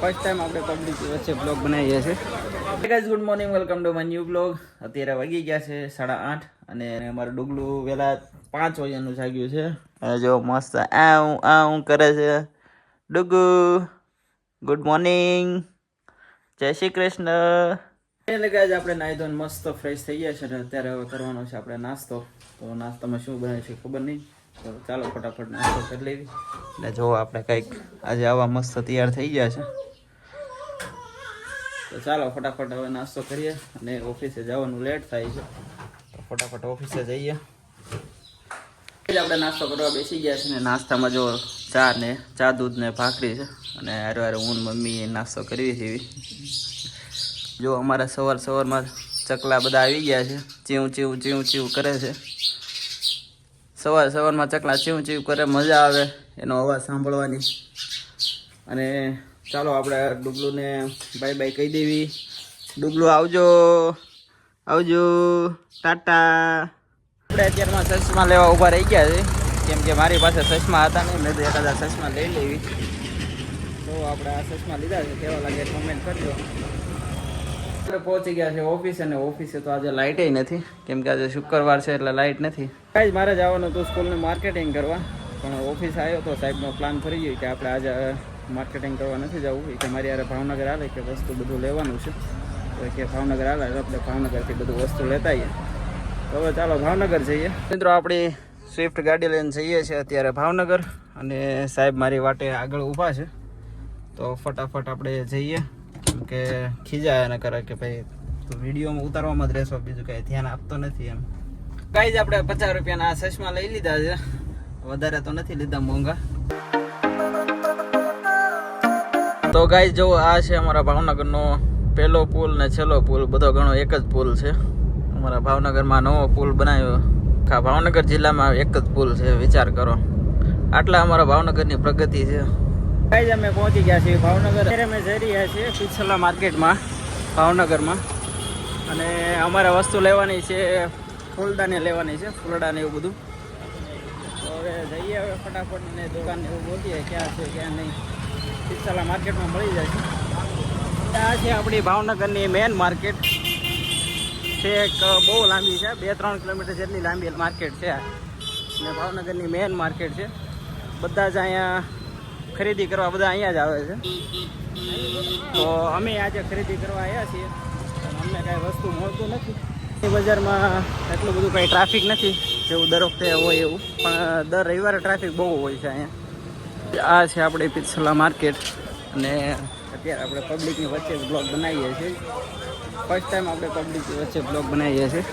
First time આપણે public વચ્ચે blog બનાવીએ છીએ. Guys good morning welcome to my new blog અત્યારે વાગી ગયા છે સાડા આઠ અને અમારું ડુગલું વહેલા પાંચ વાગ્યાનું જાગ્યું છે. અને જો મસ્ત આવું આવું કરે છે ડુગુ ગુડ મોર્નિંગ જય શ્રી કૃષ્ણ. એટલે ગાઈઝ આપણે નાહી ધોઈને મસ્ત ફ્રેશ થઈ ગયા છે અને અત્યારે હવે કરવાનો છે આપણે નાસ્તો. તો નાસ્તામાં શું બને છે ખબર નહીં. ચાલો ફટાફટ નાસ્તો કરી લેવી એટલે જો આપણે કંઈક આજે આવા મસ્ત તૈયાર થઈ ગયા છે. તો ચાલો ફટાફટ હવે નાસ્તો કરીએ અને ઓફિસે જવાનું લેટ થાય છે. તો ફટાફટ ઓફિસે જઈએ. આપણે નાસ્તો કરવા બેસી ગયા છે ને નાસ્તામાં જો ચા ને ચા દૂધ ને ભાખરી છે અને હારે હારે હું ને મમ્મી નાસ્તો કરવી છે એવી. જો અમારા સવાર સવારમાં ચકલા બધા આવી ગયા છે ચીવું ચીવું ચીવું ચીવું કરે છે. સવાર સવારમાં ચકલા ચીવ ચીવ કરે, મજા આવે એનો અવાજ સાંભળવાની. અને ચાલો આપણે ડુગલુને બાય બાય કહી દેવી. ડુગલું આવજો. આવજો. ટાટા. આપણે અત્યારમાં ચશ્મા લેવા ઊભા રહી ગયા છે. કેમ કે મારી પાસે ચશ્મા હતા નહીં, મેં તો એકાદા ચશ્મા લઈ લેવી. તો આપણે આ ચશ્મા લીધા છે. કેવા લાગે કમેન્ટ કરજો. પહોંચી ગયા છે ઓફિસ અને ઓફિસે તો આજે લાઇટે નથી. કેમ કે આજે શુક્રવાર છે એટલે લાઇટ નથી. કાંઈ જ મારે જવાનું હતું સ્કૂલનું માર્કેટિંગ કરવા. પણ ઓફિસ આવ્યો તો સાહેબનો પ્લાન ફરી ગયો કે આપણે આજે માર્કેટિંગ કરવા નથી જવું. કે મારી યારે ભાવનગર આવે કે વસ્તુ બધું લેવાનું છે. તો કે ભાવનગર આવે આપણે ભાવનગરથી બધું વસ્તુ લેતા આવીએ. તો હવે ચાલો ભાવનગર જઈએ. મિત્રો, આપણી સ્વિફ્ટ ગાડી લઈને જઈએ છીએ અત્યારે ભાવનગર. અને સાહેબ મારી વાટે આગળ ઊભા છે. તો ફટાફટ આપણે જઈએ. કે ખીજાય અને કરે કે ભાઈ તું વિડીયોમાં ઉતારવામાં જ રહેશો, બીજું કાંઈ ધ્યાન આપતો નથી એમ. કાંઈ જ આપણે પચાસ રૂપિયાના આ ચશ્મા લઈ લીધા છે. વધારે તો નથી લીધા મોંઘા. તો ગાઈ જો આ છે અમારા ભાવનગરનો પહેલો પુલ ને છેલ્લો પુલ. બધો ઘણો એક જ પુલ છે. અમારા ભાવનગરમાં નવો પુલ બનાવ્યો. આખા ભાવનગર જિલ્લામાં એક જ પુલ છે, વિચાર કરો. આટલા અમારા ભાવનગરની પ્રગતિ છે. ગાઈઝ અમે પહોંચી ગયા છીએ ભાવનગર. અત્યારે અમે જઈ રહ્યા છીએ પિછલા માર્કેટમાં, ભાવનગરમાં. અને અમારે વસ્તુ લેવાની છે, ફૂલદાને લેવાની છે, ફૂલડા ને એવું બધું. હવે જઈએ હવે ફટાફટ ને દુકાન એવું પહોંચીએ ક્યાં છે, ક્યાં નહીં. પિછલા માર્કેટમાં મળી જશે આ છે આપણી ભાવનગરની મેન માર્કેટ છે એક બહુ લાંબી છે, બે ત્રણ કિલોમીટર જેટલી લાંબી માર્કેટ છે અને ભાવનગરની મેન માર્કેટ છે. બધા જ અહીંયા ખરીદી કરવા બધા અહીંયા જ આવે છે. તો અમે આજે ખરીદી કરવા આવ્યા છીએ. અમને કાંઈ વસ્તુ મળતું નથી. બજારમાં એટલું બધું કાંઈ ટ્રાફિક નથી, જેવું દર વખતે હોય એવું. પણ દર રવિવારે ટ્રાફિક બહુ હોય છે અહીંયા. આ છે આપણે પિત્સલા માર્કેટ અને અત્યારે આપણે પબ્લિકની વચ્ચે જ બ્લોગ બનાવીએ છીએ. ફર્સ્ટ ટાઈમ આપણે પબ્લિક વચ્ચે બ્લોગ બનાવીએ છીએ.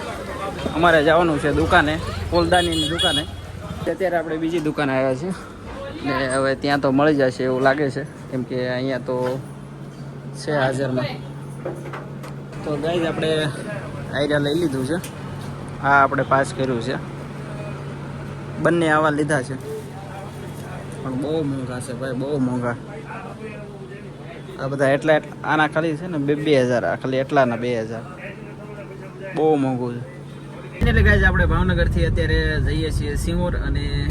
અમારે જવાનું છે દુકાને, ફૂલદાનીની દુકાને. અત્યારે આપણે બીજી દુકાને આવ્યા છીએ. ને હવે ત્યાં તો મળી જશે એવું લાગે છે. કેમ કે અહીંયા તો છે હાજરમાં. તો ગાઈઝ, આપણે આઈડિયા લઈ લીધું છે. આ આપણે પાસ કર્યું છે. બંને આવા લીધા છે. પણ બહુ મોંઘા છે ભાઈ, બહુ મોંઘા. આ બધા એટલા આના ખાલી છે ને, બે બે હજાર. ખાલી એટલાના બે હજાર. બહુ મોંઘું છે. એટલે ગાઈઝ, આપણે ભાવનગરથી અત્યારે જઈએ છીએ સિંગોર અને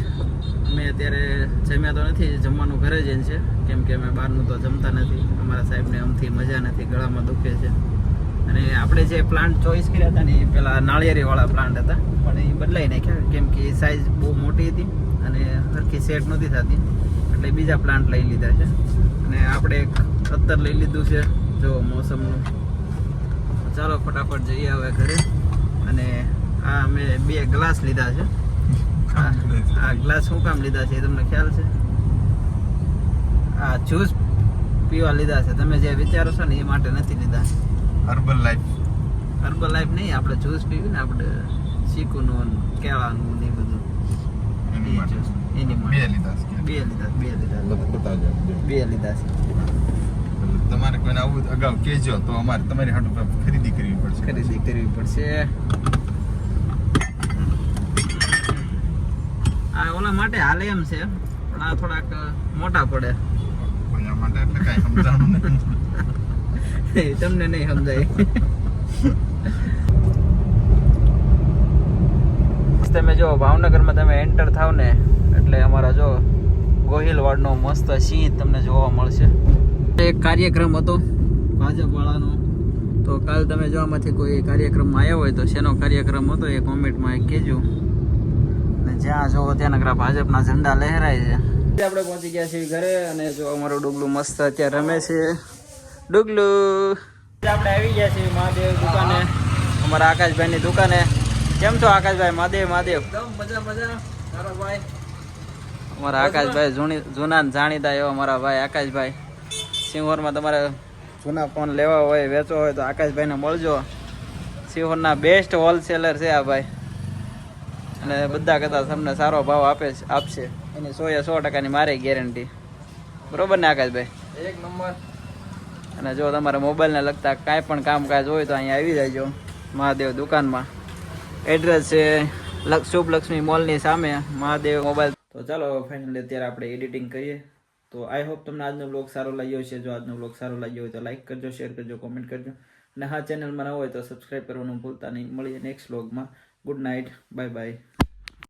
અમે અત્યારે જમ્યા તો નથી, જમવાનું ઘરે જ છે. કેમ કે અમે બહારનું તો જમતા નથી. અમારા સાહેબને અમથી મજા નથી, ગળામાં દુખે છે. અને આપણે જે પ્લાન્ટ ચોઈસ કર્યા હતા ને, એ પેલા નાળિયેરીવાળા પ્લાન્ટ હતા, પણ એ બદલાઈ નાખ્યા. કેમ કે એ સાઇઝ બહુ મોટી હતી અને સરખી સેટ નહોતી થતી. એટલે બીજા પ્લાન્ટ લઈ લીધા છે. અને આપણે એક અત્તર લઈ લીધું છે. જો મોસમનું. ચાલો ફટાફટ જઈએ હવે ઘરે. અને આ અમે બે ગ્લાસ લીધા છે. આ ગ્લાસ શું કામ લીધા છે એ તમને ખ્યાલ છે? આ જ્યુસ પીવા લીધા છે. તમે જે વિચારો છો ને એ માટે નથી લીધા. હર્બલ લાઈફ હર્બલ લાઈફ નહીં આપણે જ્યુસ પીવી ને આપણે ચીકુનું કેળાનું ને બધું. બે લીધા બે લીધા બે લીધા. બે લીધા છે. તમારે કોઈને આવું અગાઉ કહેજો તો અમારે તમારી હાટુ ખરીદી કરવી પડશે. ખરીદી કરવી પડશે. આ માટે હાલે એમ છે. પણ આ થોડાક મોટા પડે. માટે એટલે કાંઈ સમજાણું નહીં. તમને નહીં સમજાય. તમે જો ભાવનગરમાં તમે એન્ટર થાવ ને એટલે અમારા જો ગોહિલવાડનો મસ્ત સિંહ તમને જોવા મળશે. એક કાર્યક્રમ હતો ભાજપવાળાનો. તો કાલ તમે જો આમાંથી કોઈ કાર્યક્રમમાં આવ્યા હોય તો શેનો કાર્યક્રમ હતો એ કોમેન્ટમાં એક કહેજો. અને જ્યાં જોવો ત્યાં નકરા ભાજપના ઝંડા લહેરાય છે. આપણે પહોંચી ગયા છીએ ઘરે અને જો અમારું ડુગલું મસ્ત અત્યારે રમે છે. ડુગલું! આપણે આવી ગયા છીએ મહાદેવ દુકાને. અમારા આકાશભાઈની દુકાને. કેમ છો આકાશભાઈ? મહાદેવ મહાદેવ. મજા મજા. ભાઈ? અમારા આકાશભાઈ જૂની જૂના જાણીતા એવા અમારા ભાઈ આકાશભાઈ. સિંહોરમાં તમારે જૂના ફોન લેવા હોય વેચવા હોય તો આકાશભાઈને મળજો. સિંહોરના બેસ્ટ હોલસેલર છે આ ભાઈ. અને બધા કરતાં તમને સારો ભાવ આપે આપશે. એની સો એ સો ટકાની મારી ગેરંટી બરોબર ને આકાશભાઈ? એક નંબર. અને જો તમારે મોબાઈલને લગતા કાંઈ પણ કામકાજ હોય તો અહીંયા આવી જાયજો મહાદેવ દુકાનમાં. એડ્રેસ છે શુભ લક્ષ્મી મોલની સામે મહાદેવ મોબાઈલ. તો ચાલો ફાઇનલી અત્યારે આપણે એડિટિંગ કરીએ. તો આઈ હોપ તમને આજનો બ્લોગ સારો લાગ્યો છે જો આજનો બ્લોગ સારો લાગ્યો હોય તો લાઇક કરજો શેર કરજો કોમેન્ટ કરજો. અને હા ચેનલમાં ન હોય તો સબસ્ક્રાઈબ કરવાનું ભૂલતા નહીં. મળીએ નેક્સ્ટ બ્લોગમાં ગુડ નાઇટ બાય બાય